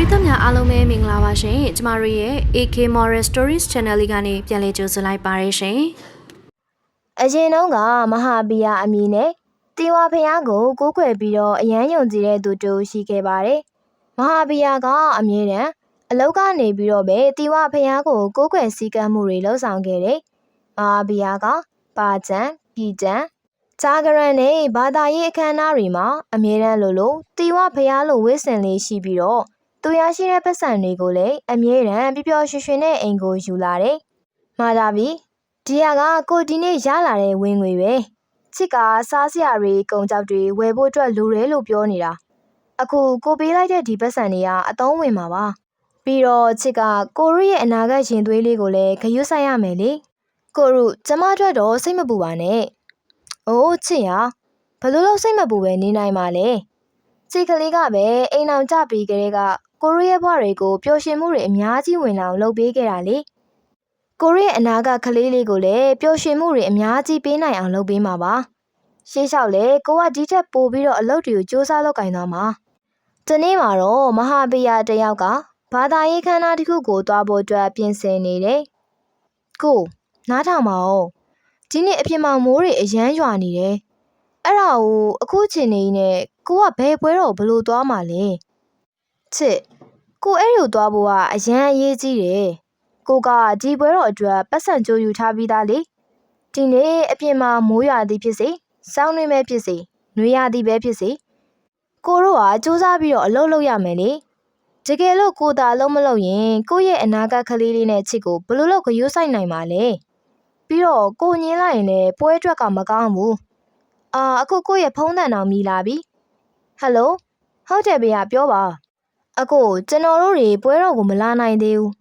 ရိသတ်များအားလုံးပဲမင်္ဂလာပါရှင်ကျမတို့ရဲ့ AK Moral Stories Channel လေးကနေပြန်လည်ကြိုဆိုလိုက်ပါရရှင်အရင်တုန်းကမဟာဘီယာအမည်နဲ့တီဝါဖျားကိုကိုးကွယ်ပြီးတော့အယမ်းယုံကြည်တဲ့သူတူရှိခဲ့ပါတယ်။မဟာဘီယာကအမြဲတမ်းအလောက်ကနေပြီးတော့ပဲတီဝါဖျားကိုကိုးကွယ်စည်းကမ်းမှုတွေလှုပ်ဆောင်ခဲ့တယ်။မဟာဘီယာကပါချံပြည်ချံဂျာဂရန်နဲ့ဘာသာရေးအခမ်းအနားတွေမှာအမြဲတမ်းလိုလိုတီဝါဖျားလိုဝစ်စင်လေးရှိပြီးတော့ သူရရှိတဲ့ပတ်စံတွေကိုလည်းအမြဲတမ်းပျော်ပျော်ရွှင်ရွှင်နဲ့အိမ်ကိုယူလာတယ်။မာတာဘီဒီဟာကကိုဒီနေ့ရလာတဲ့ဝင်ငွေပဲချစ်ကစားစရာတွေကုန်ကြောက်တွေဝယ်ဖို့အတွက်လိုတယ်လို့ပြောနေတာအခုကိုပေးလိုက်တဲ့ဒီပတ်စံတွေကအသုံးဝင်မှာပါပြီးတော့ချစ်ကကိုရုရဲ့အနာဂတ်ရင်သွေးလေးကိုလည်းဂရုစိုက်ရမယ်လေကိုရုကျမအတွက်တော့စိတ်မပူပါနဲ့အိုးချစ်ရဘယ်လိုလုပ်စိတ်မပူပဲနေနိုင်မှာလဲချစ်ကလေးကပဲအိမ်အောင်ကြပြီးကလေးက ကိုရုရဲ့ဘဝတွေကိုပျော်ရွှင်မှုတွေအများကြီးဝင်လာအောင်လုပ်ပေးခဲ့တာလေကိုရီးရဲ့အနာကကလေးလေးကိုလည်းပျော်ရွှင်မှုတွေအများကြီးပေးနိုင်အောင်လုပ်ပေးမှာပါ။ရှေးလျှောက်လေကိုကဒီထက်ပိုပြီးတော့အလုပ်တွေကိုစူးစမ်းလုပ်ကင်သွားမှာ။ဒီနေ့မှာတော့မဟာဘီယာတယောက်ကဘာသာရေးခမ်းနားတစ်ခုကိုတွားဖို့အတွက်ပြင်ဆင်နေတယ်။ကိုနားထောင်ပါဦး။ဒီနေ့အပြင်မှာမိုးတွေအရမ်းရွာနေတယ်။အဲ့ဒါကိုအခုချိန်နေနဲ့ကိုကဘယ်ပွဲတော့ဘလို့သွားမှာလဲ။ ချစ်ကိုအဲ့လိုသွားဖို့ကအရန်အရေးကြီးတယ်။ကိုကဒီပွဲတော်အတွက်ပတ်စံကြိုးယူထားပြီးသားလေဒီနေ့အပြင်မှာမိုးရွာသည်ဖြစ်စေစောင်းနှင်းပဲဖြစ်စေနှွေရသည်ပဲဖြစ်စေကိုတို့ကစူးစမ်းပြီးတော့အလုပ်လုပ်ရမယ်လေတကယ်လို့ကိုသာအလုပ်မလုပ်ရင်ကိုယ့်ရဲ့အနာဂတ်ကလေးလေးနဲ့ချစ်ကိုဘယ်လို့လို့ဂရုစိုက်နိုင်မှာလဲပြီးတော့ကိုညင်းလိုက်ရင်လည်းပွဲအတွက်ကမကောင်းဘူးအာအခုကိုယ့်ရဲ့ဖုန်းတန်တော်မိလာပြီဟယ်လိုဟုတ်တယ်ဗျာပြောပါ အခုကျွန်တော်တို့တွေပွဲတော်ကိုမလာနိုင်သေးဘူး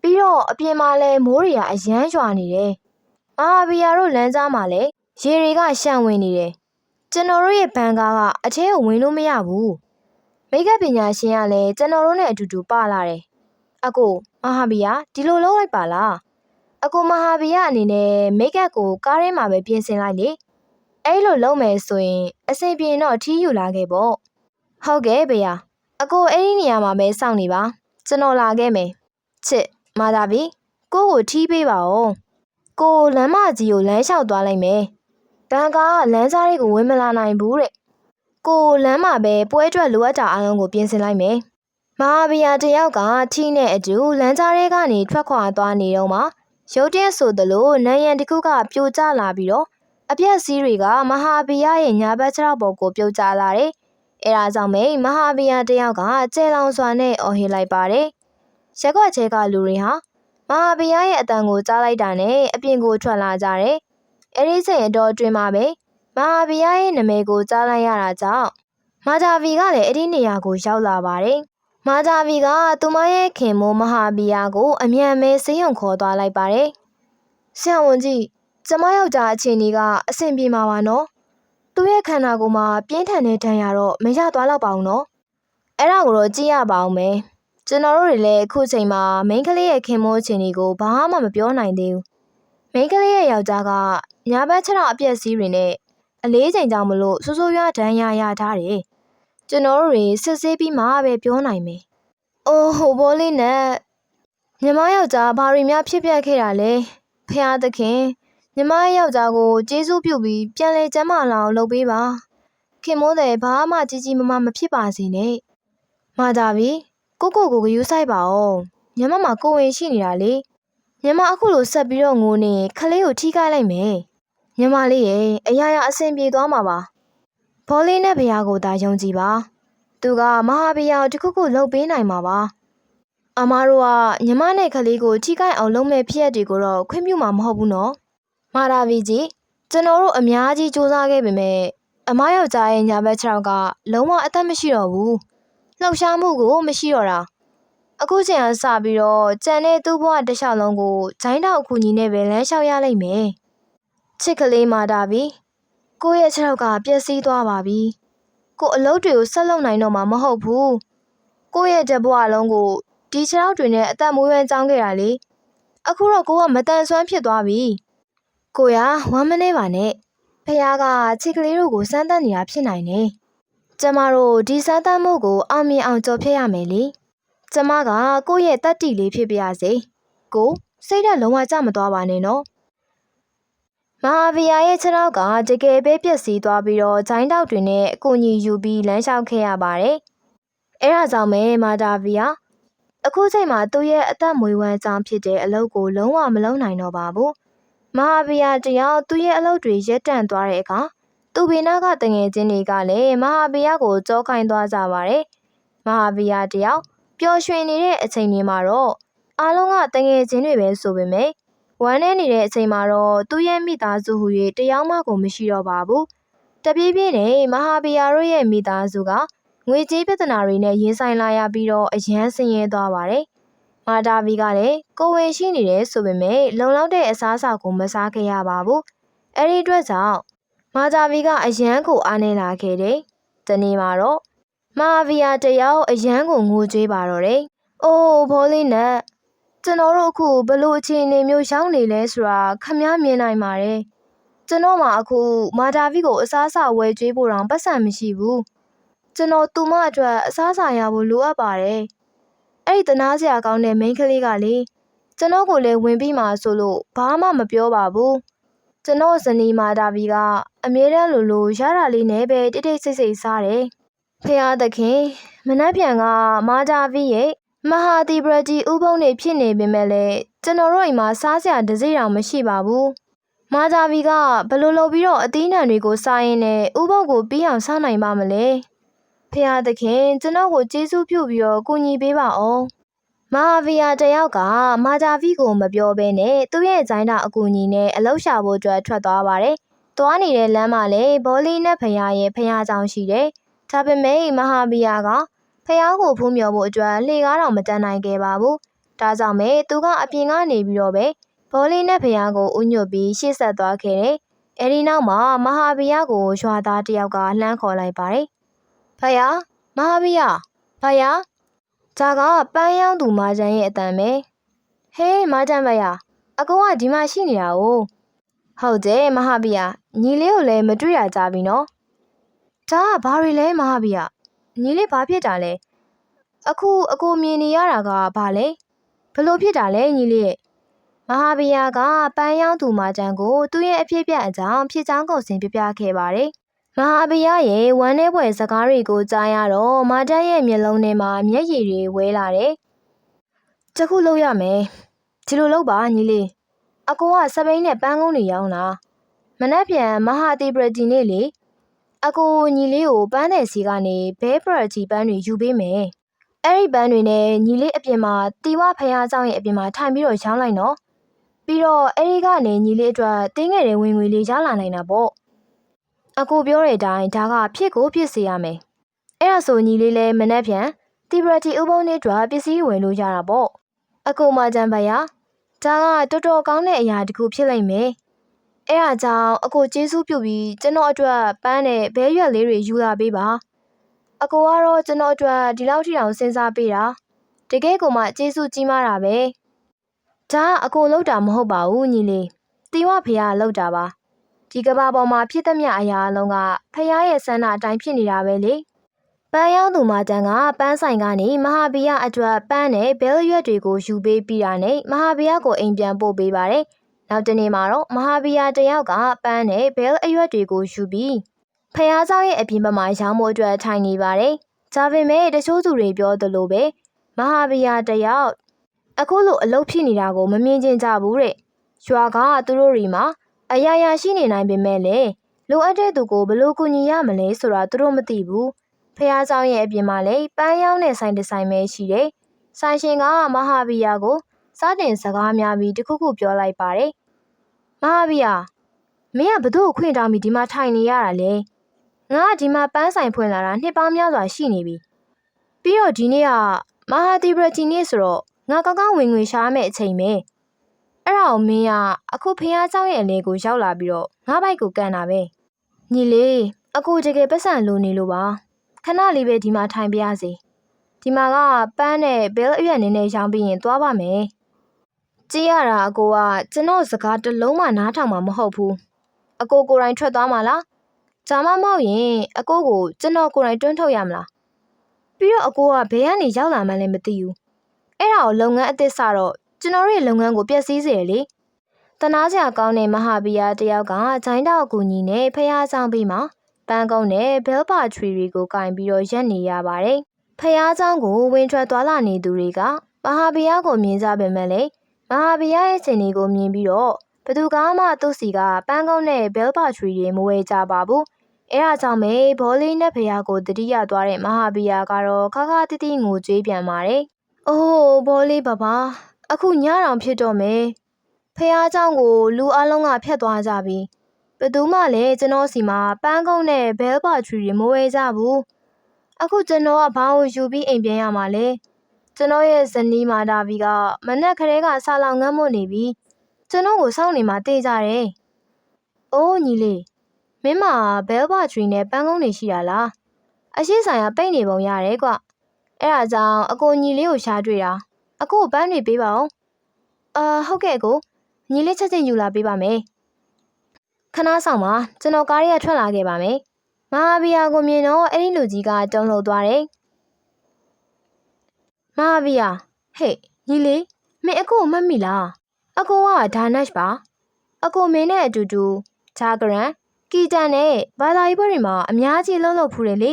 ပြီးတော့အပြင်မှာလည်းမိုးတွေကအရမ်းရွာနေတယ်။မဟာဘီယာတို့လမ်းကြားမှာလည်းရေတွေကရှံဝင်နေတယ်။ကျွန်တော်တို့ရဲ့ဘန်ကားကအထဲကိုဝင်လို့မရဘူး။မိတ်ကပ်ပညာရှင်ကလည်းကျွန်တော်တို့နဲ့အတူတူပါလာတယ်။အကိုမဟာဘီယာဒီလိုလုပ်လိုက်ပါလား။အကိုမဟာဘီယာအနေနဲ့မိတ်ကပ်ကိုကားထဲမှာပဲပြင်ဆင်လိုက်လေ။အဲ့လိုလုပ်မယ်ဆိုရင်အဆင်ပြေရင်တော့ထီးယူလာခဲ့ပေါ့။ဟုတ်ကဲ့ဘီယာ အကိုအဲ့ဒီနေရာမှာပဲစောင့်နေပါ။ကျွန်တော်လာခဲ့မယ်။ချစ်မာသာဘီကိုကိုထီးပေးပါဦးကိုလမ်းမကြီးကိုလမ်းလျှောက်သွားလိုက်မယ်ဘန်ကားကလမ်းစားတွေကိုဝင်မလာနိုင်ဘူးတဲ့ကိုလမ်းမှာပဲပွဲအတွက်လိုအပ်တာအားလုံးကိုပြင်ဆင်လိုက်မယ်မဟာဘီယာတယောက်ကထီးနဲ့အတူလမ်းကြားတွေကနေထွက်ခွာသွားနေတော့မှရုတ်တရက်ဆိုသလိုနန်းရံတစ်ခုကပြိုကျလာပြီးတော့အပြက်စီးတွေကမဟာဘီယာရဲ့ညာဘက်ခြေထောက်ပေါ်ကိုပြုတ်ကျလာတယ် အဲဒါကြောင့်မိမဟာဘီယာတယောက်ကကျဲလောင်စွာနဲ့အော်ဟစ်လိုက်ပါတယ်ရက်ကွက်ချဲကလူတွေဟာမဟာဘီယာရဲ့အတန်ကိုကြားလိုက်တာနဲ့အပြင်ကိုထွက်လာကြတယ်။အဲဒီချိန်အတော်အတွင်းမှာပဲမဟာဘီယာရဲ့နာမည်ကိုကြားလိုက်ရတာကြောင့်မာဂျာဗီကလည်းအဲ့ဒီနေရာကိုရောက်လာပါတယ်။မာဂျာဗီကသူမရဲ့ခင်မိုးမဟာဘီယာကိုအမြန်မဲဆေးရုံခေါ်သွားလိုက်ပါတယ်။ဆရာဝန်ကြီးကျမယောက်ျားအချင်းကြီးကအဆင်ပြေမှာပါနော်။ သူ့ရဲ့ခန္ဓာကိုယ်မှာပြင်းထန်တဲ့ဒဏ်ရာတော့မရသွားတော့ပါဘူးနော်။အဲ့ဒါကိုတော့ကြည့်ရပါအောင်မယ်။ကျွန်တော်တို့တွေလည်းအခုချိန်မှာမိန်းကလေးရဲ့ခင်မိုးချင်းတွေကိုဘာမှမပြောနိုင်သေးဘူး။မိန်းကလေးရဲ့ယောက်ျားကညာဘက်ခြေထောက်အပြက်စီးတွေနဲ့အလေးချိန်ကြောင့်မလို့ဆိုးဆိုးရွားဒဏ်ရာရထားတယ်။ကျွန်တော်တို့တွေစစ်ဆေးပြီးမှပဲပြောနိုင်မယ်။အိုးဟိုဘောလေးနဲ့ညီမယောက်ျားဘာတွေများဖြစ်ပျက်ခဲ့တာလဲ။ဖះသခင် ညီမရဲ့ယောက်ျားကိုကျေးဇူးပြုပြီးပြန်လဲကျမ်းမာလာအောင်လုပ်ပေးပါ။ခင်မိုးတယ်ဘာမှကြီးကြီးမားမားမဖြစ်ပါစေနဲ့။မာတာဘီကိုကိုကိုဂယူးဆိုင်ပါအောင်ညမမကိုဝင်ရှိနေတာလေညမအခုလိုဆက်ပြီးတော့ငိုနေရင်ခလေးကိုထိခိုက်လိုက်မယ်ညမလေးရဲ့အရာရာအဆင်ပြေသွားမှာပါဘောလေးနဲ့ဘုရားကိုသာယုံကြည်ပါသူကမဟာဘုရားကိုတစ်ခုခုလှုပ်ပေးနိုင်မှာပါအမားတို့ကညမနဲ့ခလေးကိုထိခိုက်အောင်လုပ်မဲ့ဖြစ်ရတွေကိုတော့ခွင့်ပြုမှာမဟုတ်ဘူးနော် မာရာဗီကြီးကျွန်တော်တို့အများကြီးစူးစမ်းခဲ့ပေမဲ့အမယောက်ျားရဲ့ညာဘက်ခြေထောက်ကလုံးဝအသက်မရှိတော့ဘူးလှောက်ရှားမှုကိုမရှိတော့တာအခုချိန်ကစပြီးတော့ကြံတဲ့သူ့ဘဝတစ်လျှောက်လုံးကိုဂျိုင်းတောက်အကူကြီးနဲ့ပဲလမ်းလျှောက်ရလိမ့်မယ်ချစ်ကလေးမာတာပြီကိုယ့်ရဲ့ခြေထောက်ကပျက်စီးသွားပါပြီကိုအလုပ်တွေကိုဆက်လုပ်နိုင်တော့မှာမဟုတ်ဘူးကိုယ့်ရဲ့တဘဝလုံးကိုဒီခြေထောက်တွေနဲ့အသက်မွေးဝမ်းကြောင်းခဲ့တာလေအခုတော့ကိုကမတန်ဆွမ်းဖြစ်သွားပြီ ကိုရဝမ်းမနေပါနဲ့ဖခင်ကချစ်ကလေးတို့ကိုစမ်းသပ်နေတာဖြစ်နိုင်တယ်ကျမတို့ဒီစမ်းသပ်မှုကိုအောင်မြင်အောင်ကြော်ဖြတ်ရမယ်လေကျမကကိုယ့်ရဲ့တက်တီလေးဖြစ်ပါရစေကိုစိတ်ဓာတ်လုံးဝကြမသွားပါနဲ့နော်မဟာဗီယာရဲ့ခြေထောက်ကတကယ်ပဲပြက်စီးသွားပြီးတော့ဂျိုင်းတောက်တွေနဲ့အကူအညီယူပြီးလမ်းလျှောက်ခဲ့ရပါတယ်အဲဒါကြောင့်ပဲမာတာဗီယာအခုချိန်မှာသူ့ရဲ့အသက်မွေးဝမ်းကြောင်းဖြစ်တဲ့အလုပ်ကိုလုံးဝမလုပ်နိုင်တော့ပါဘူး မဟာဗီယာတယောက်သူ့ရဲ့အလုပ်တွေရပ်တန့်သွားတဲ့အခါသူ့ဘေးနားကတငယ်ချင်းတွေကလည်းမဟာဗီယာကိုကြောခိုင်းသွားကြပါတယ်မဟာဗီယာတယောက်ပျော်ရွှင်နေတဲ့အချိန်တွေမှာတော့အားလုံးကတငယ်ချင်းတွေပဲဆိုပေမဲ့ဝမ်းနေနေတဲ့အချိန်မှာတော့သူ့ရဲ့မိသားစုဟူ၍တယောက်မှကိုမရှိတော့ပါဘူးတပြေးပြေးနဲ့မဟာဗီယာတို့ရဲ့မိသားစုကငွေကြေးပြဿနာတွေနဲ့ရင်ဆိုင်လာရပြီးတော့အယမ်းဆင်းရဲသွားပါတယ် မာတာဗီကလည်းကိုယ်ဝင်ရှိနေတယ်ဆိုပေမဲ့လုံလောက်တဲ့အစားအစာကိုမစားခဲ့ရပါဘူးအဲ့ဒီအတွက်ကြောင့်မာတာဗီကအယမ်းကိုအားနေလာခဲ့တယ်ဒီနေ့မှာတော့မာဗီယာတယောက်အရန်ကိုငိုကြွေးပါတော့တယ်။အိုးဘောလေးနဲ့ကျွန်တော်တို့အခုဘလို့အခြေအနေမျိုးရောက်နေလဲဆိုတာခမည်းမြင်နိုင်ပါတယ်။ကျွန်တော်မှအခုမာတာဗီကိုအစားအစာဝယ်ကြွေးဖို့တောင်ပတ်စံမရှိဘူး။ကျွန်တော်သူမအတွက်အစားအစာရဖို့လိုအပ်ပါတယ်။ အဲ့ဒီတနာစရာကောင်းတဲ့မိန်းကလေးကလေကျွန်တော်ကိုလည်းဝင်ပြီးမှဆိုလို့ဘာမှမပြောပါဘူး။ကျွန်တော်ဇနီးမာတာဗီကအမြဲတမ်းလိုလိုရတာလေးနဲ့ပဲတိတ်တိတ်ဆိတ်ဆိတ်စားတယ်။ဖရာသခင်မနှက်ပြန်ကမာတာဗီရဲ့မဟာတီဘရဂျီဥပုံနေဖြစ်နေပေမဲ့လည်းကျွန်တော်တို့အိမ်မှာစားစရာတစ်စိတောင်မရှိပါဘူးမာတာဗီကဘယ်လိုလုပ်ပြီးတော့အသီးနှံတွေကိုစားရင်းနဲ့ဥပုံကိုပြီးအောင်စားနိုင်ပါမလဲ ဖရာသခင်ကျွန်တော်ကိုကျေးဇူးပြုပြီးတော့ကူညီပေးပါအောင်မဟာဗီယာတယောက်ကမာတာဗီကိုမပြောဘဲနဲ့သူ့ရဲ့ဇိုင်းတာအကူအညီနဲ့အလောက်ရှာဖို့အတွက်ထွက်သွားပါတယ်။သွားနေတဲ့လမ်းမှာလည်းဘောလီနဲ့ဖရာရဲ့ဖရာကြောင်ရှိတယ်။ဒါပေမဲ့မဟာဗီယာကဖះကိုဖူးမြော်ဖို့အတွက်လှေကားတော်မတန်နိုင်ခဲ့ပါဘူး။ဒါကြောင့်ပဲသူကအပြင်ကနေပြီးတော့ပဲဘောလီနဲ့ဖះကိုဥညွတ်ပြီးရှေ့ဆက်သွားခဲ့တယ်။အဲဒီနောက်မှာမဟာဗီယာကိုရွာသားတယောက်ကလှမ်းခေါ်လိုက်ပါတယ်။ ဖះမဟာဗီယာဖះဒါကပန်းရောင်းသူမာဂျန်ရဲ့အတန်ပဲ။ဟေးမာဂျန်ဖះအကောကဒီမှာရှိနေတာ哦။ဟုတ်တယ်မဟာဗီယာညီလေးကိုလည်းမတွေ့ရကြပြီနော်။ဒါကဘာတွေလဲမဟာဗီယညီလေးဘာဖြစ်တာလဲအခုအကိုမြင်နေရတာကဘာလဲဘလို့ဖြစ်တာလဲညီလေးရဲ့မဟာဗီယာကပန်းရောင်းသူမာကျန်ကိုသူ့ရဲ့အဖြစ်ပြက်အကြောင်းဖြစ်ချောင်းကုန်စင်ပြပြခဲ့ပါတယ် ။ရာအဘိယရဲ့ဝမ်းနည်းဖွယ်စကားတွေကိုကြားရတော့မာတက်ရဲ့မျက်လုံးထဲမှာမျက်ရည်တွေဝဲလာတယ်။တခုလောက်ရမယ်။ဒီလိုလောက်ပါညီလေး။အကိုကစပိန်နဲ့ပန်းကုန်းတွေရောင်းတာ။မနက်ဖြန်မဟာတီဘရတီနေ့လေ။အကိုညီလေးကိုပန်းတဲ့စီကနေဘဲဘရတီပန်းတွေယူပေးမယ်။အဲ့ဒီပန်းတွေနဲ့ညီလေးအပြင်မှာတီဝဖယားဆောင်ရဲ့အပြင်မှာထိုင်ပြီးတော့ရောင်းလိုက်နော်။ပြီးတော့အဲဒီကနေညီလေးအတွက်တင်းငယ်တဲ့ဝင်ငွေလေးရလာနိုင်တာပေါ့။ အကိုပြောတဲ့အတိုင်းဒါကဖြစ်ကိုဖြစ်စေရမယ်။အဲ့ဒါဆိုညီလေးလည်းမနှက်ပြန်တီဘရတီဥပုံနဲ့တွာပစ္စည်းဝင်လို့ရတာပေါ့။အကိုမကြံပါရဒါကတော်တော်ကောင်းတဲ့အရာတစ်ခုဖြစ်လိမ့်မယ်။အဲ့ဒါကြောင့်အကိုကျေးဇူးပြုပြီးကျွန်တော်အတွက်ပန်းနဲ့ဘဲရွက်လေးတွေယူလာပေးပါအကိုကတော့ကျွန်တော်အတွက်ဒီလောက်ထိတောင်စဉ်းစားပေးတာတကယ်ကိုမှကျေးဇူးကြီးမားတာပဲဒါကအကိုလောက်တာမဟုတ်ပါဘူးညီလေးတီဝဖရားလောက်တာပါ ဒီကဘာပေါ်မှာဖြစ်သမျှအရာအလုံးကဖရားရဲ့ဆန္ဒအတိုင်းဖြစ်နေတာပဲလေပန်းရောင်းသူမတန်းကပန်းဆိုင်ကနေမဟာဗီယအတွက်ပန်းနဲ့ဘဲရွက်တွေကိုယူပေးပြီးတာနဲ့မဟာဗီယကိုအိမ်ပြန်ပို့ပေးပါတယ် နောက်တနေ့မှာတော့မဟာဗီယာတယောက်ကပန်းနဲ့ဘဲလ်အရွက်တွေကိုယူပြီးဖះเจ้าရဲ့အပြင်ဘက်မှာရောင်းဖို့အတွက်ထိုင်နေပါတယ်။ဒါပေမဲ့တချို့သူတွေပြောသလိုပဲမဟာဗီယာတယောက်အခုလိုအလုပ်ဖြစ်နေတာကိုမမြင်ကျင်ကြဘူးတဲ့။ရွာကသူတို့တွေမှာ အရာရာရှိနေနိုင်ပေမဲ့လည်းလိုအပ်တဲ့သူကိုဘယ်လိုကူညီရမလဲဆိုတာသူတို့မသိဘူး။ဖះเจ้าရဲ့အပြင်မှာလည်းပန်းရောင်းတဲ့ဆိုင်တစ်ဆိုင်ပဲရှိတယ်။ဆိုင်ရှင်ကမဟာဗီယာကို စတင်စကားများပြီးတခုခုပြောလိုက်ပါတယ်။မဟာဗီယာမင်းကဘသူ့ကိုခွင့်တောင်းပြီးဒီမှာထိုင်နေရတာလဲ။ငါကဒီမှာပန်းဆိုင်ဖွင့်လာတာနှစ်ပေါင်းများစွာရှိနေပြီ။ပြီးတော့ဒီနေ့ကမဟာတီဘရတီနေ့ဆိုတော့ငါကောင်းကောင်းဝင်ငွေရှာမယ့်အချိန်ပဲ။ အဲ့ဒါကိုမင်းကအခုဖះเจ้าရဲ့အလဲကိုရောက်လာပြီးတော့ငါဘိုက်ကိုကန်တာပဲ။ညီလေးအခုတကယ်ပတ်စံလိုနေလို့ပါ။ခဏလေးပဲဒီမှာထိုင်ပြရစီ။ဒီမှာကပန်းနဲ့ဘဲလ်အရွက်နည်းနည်းရောင်းပြီးရင်သွားပါမယ်။ ကြည့်ရတာအကိုကကျွန်တော်စကားတစ်လုံးမှနားထောင်မှာမဟုတ်ဘူးအကိုကိုယ်တိုင်ထွက်သွားမှာလားဒါမှမဟုတ်ရင်အကိုကိုကျွန်တော်ကိုယ်တိုင်တွန်းထုတ်ရမလား ပြီးတော့အကိုကဘယ်ကနေရောက်လာမှန်းလည်းမသိဘူးအဲ့ဒါကိုလုပ်ငန်းအသစ်စတော့ ကျွန်တော်တို့ရဲ့လုပ်ငန်းကိုပျက်စီးစေတယ်လေတနာစရာကောင်းတဲ့မဟာဘီယာတယောက်ကဂျိုင်းတောက်အကူညီနဲ့ဖះဆောင်ပြီးမှပန်းကုန်းနဲ့ဘဲလ်ပါထရီတွေကိုကင်ပြီးတော့ရက်နေရပါတယ်ဖះဆောင်ကိုဝင်ထွက်သွားလာနေသူတွေကမဟာဘီယာကိုမြင်ကြပေမဲ့လေမဟာဘီယာရဲ့ခြေနေကိုမြင်ပြီးတော့ဘသူကမှသူ့စီကပန်းကုန်းနဲ့ဘဲလ်ပါထရီတွေမဝဲကြပါဘူးအဲဒါကြောင့်ပဲဘောလေးနဲ့ဖရာကိုတတိယသွားတဲ့မဟာဘီယာကတော့ခါခါတိတိငိုကြွေးပြန်ပါတယ်။အိုးဘောလေးပပ အခုညတောင်ဖြစ်တော့မယ်။ဖရာเจ้าကိုလူအလုံးကဖျက်သွားကြပြီ။ဘယ်သူမှလည်းကျွန်တော်စီမှာပန်းကုန်းနဲ့ဘဲလ်ပါထရီတွေမဝဲကြဘူး။အခုကျွန်တော်ကဘာကိုယူပြီးအိမ်ပြန်ရမှာလဲ။ကျွန်တော်ရဲ့ဇနီးမာတာဗီကမနက်ခရဲကဆာလောင်ငန်းမွနေပြီ။ကျွန်တော်ကိုစောင့်နေမှတေးကြတယ်။အိုးညီလေး မင်းမဘဲလ်ဘာထရီနဲ့ပန်းကုန်းနေရှိတာလားအရှိဆိုင်ကပိတ်နေပုံရတယ်ကွအဲ့ဒါကြောင့်အကိုညီလေးကိုရှားတွေ့တာ အကိုကိုပန်းတွေပေးပါဦးအာဟုတ်ကဲ့အကိုညီလေးချက်ချင်းယူလာပေးပါမယ်ခဏဆောင်ပါကျွန်တော်ကားရဲထွက်လာခဲ့ပါမယ်မဟာဘီယာကိုမြင်တော့အဲ့ဒီလူကြီးကတုံးလှုပ်သွားတယ်မဟာဘီယာဟေ့ညီလေးမင်းအကိုကိုမှတ်မိလားအကိုကဒါနက်ပါအကိုမင်းနဲ့အတူတူဂျာဂရန်ကီတန်နဲ့ဘာသာရေးဘွဲတွေမှာအများကြီးလုံးလုံးဖူးတယ်လေ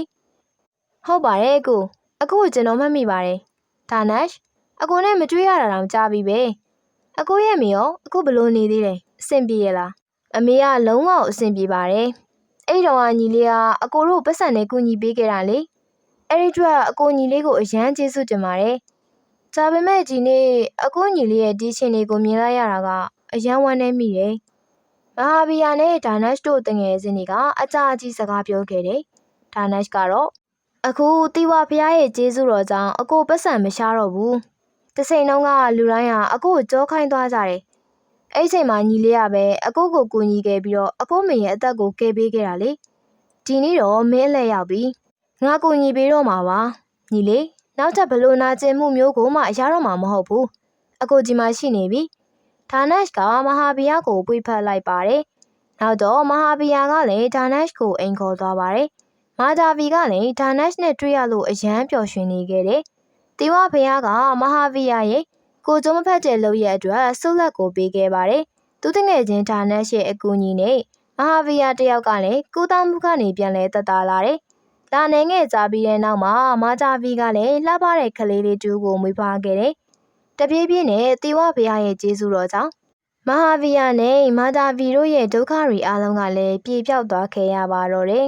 ဟုတ်ပါတယ်အကိုအကိုကိုကျွန်တော်မှတ်မိပါတယ်ဒါနက် အကိုနဲ့မတွေ့ရတာတောင်ကြားပြီပဲအကိုရဲ့မေရောအကိုဘလို့နေသေးတယ်အဆင်ပြေရလားအမေကလုံးဝအဆင်ပြေပါတယ်အဲ့တော့ကညီလေးကအကိုတို့ပတ်စံနဲ့ကူညီပေးခဲ့တာလေအဲ့ဒီအတွက်အကိုညီလေးကိုအရန်ကျေးဇူးတင်ပါတယ်ဒါပေမဲ့ဒီနေ့အကိုညီလေးရဲ့ဒီချင်းတွေကိုမြင်လိုက်ရတာကအရန်ဝမ်းနည်းမိတယ်မဟာဘီယာနဲ့ဒါနက်တို့တငယ်ချင်းတွေကအကြအကြီးစကားပြောခဲ့တယ်။ဒါနက်ကတော့အခုတီဝါဖျားရဲ့ကျေးဇူးတော်ကြောင့်အကိုပတ်စံမရှားတော့ဘူး။ တစ်ချိန်လုံးကလူတိုင်းကအကိုကိုကြောခိုင်းသွားကြတယ်။အဲ့ဒီချိန်မှာညီလေးကပဲအကိုကိုကူညီခဲ့ပြီးတော့အကိုမေရဲ့အသက်ကိုကယ်ပေးခဲ့တာလေ။ဒီနေ့တော့မင်းအလဲရောက်ပြီ။ငါကူညီပေးတော့မှာပါ။ညီလေးနောက်ထပ်ဘလို့နာကျင်မှုမျိုးကိုမှရတော့မှာမဟုတ်ဘူး။အကိုကြီးမှရှိနေပြီ။ဒါနက်ကမဟာဘီယာကိုပွေဖက်လိုက်ပါတယ်။နောက်တော့မဟာဘီယာကလည်းဒါနက်ကိုအိမ်ခေါ်သွားပါတယ်။မာဒါဗီကလည်းဒါနက်နဲ့တွေ့ရလို့အယမ်းပျော်ရွှင်နေခဲ့တယ်။ တီဝဘီယာကမဟာဘီယာရဲ့ကိုကျုံးမဖက်တဲ့လုပ်ရဲ့အတွက်ဆုလက်ကိုပေးခဲ့ပါတယ်။သူတငယ်ချင်းဒါနက်ရဲ့အကူအညီနဲ့မဟာဘီယာတယောက်ကလည်းကုသမှုကနေပြန်လဲတက်တာလာတယ်။ဒါနေငယ်ကြပြီးတဲ့နောက်မှာမာဂျာဗီကလည်းလှပတဲ့ကလေးလေးတူကိုမွေးဖွားခဲ့တယ်။တပြေးပြေးနဲ့တီဝဘီယာရဲ့ကျေးဇူးတော်ကြောင့်မဟာဗီယာနဲ့မာတာဗီတို့ရဲ့ဒုက္ခတွေအားလုံးကလည်းပြေပြောက်သွားခဲ့ရပါတော့တယ်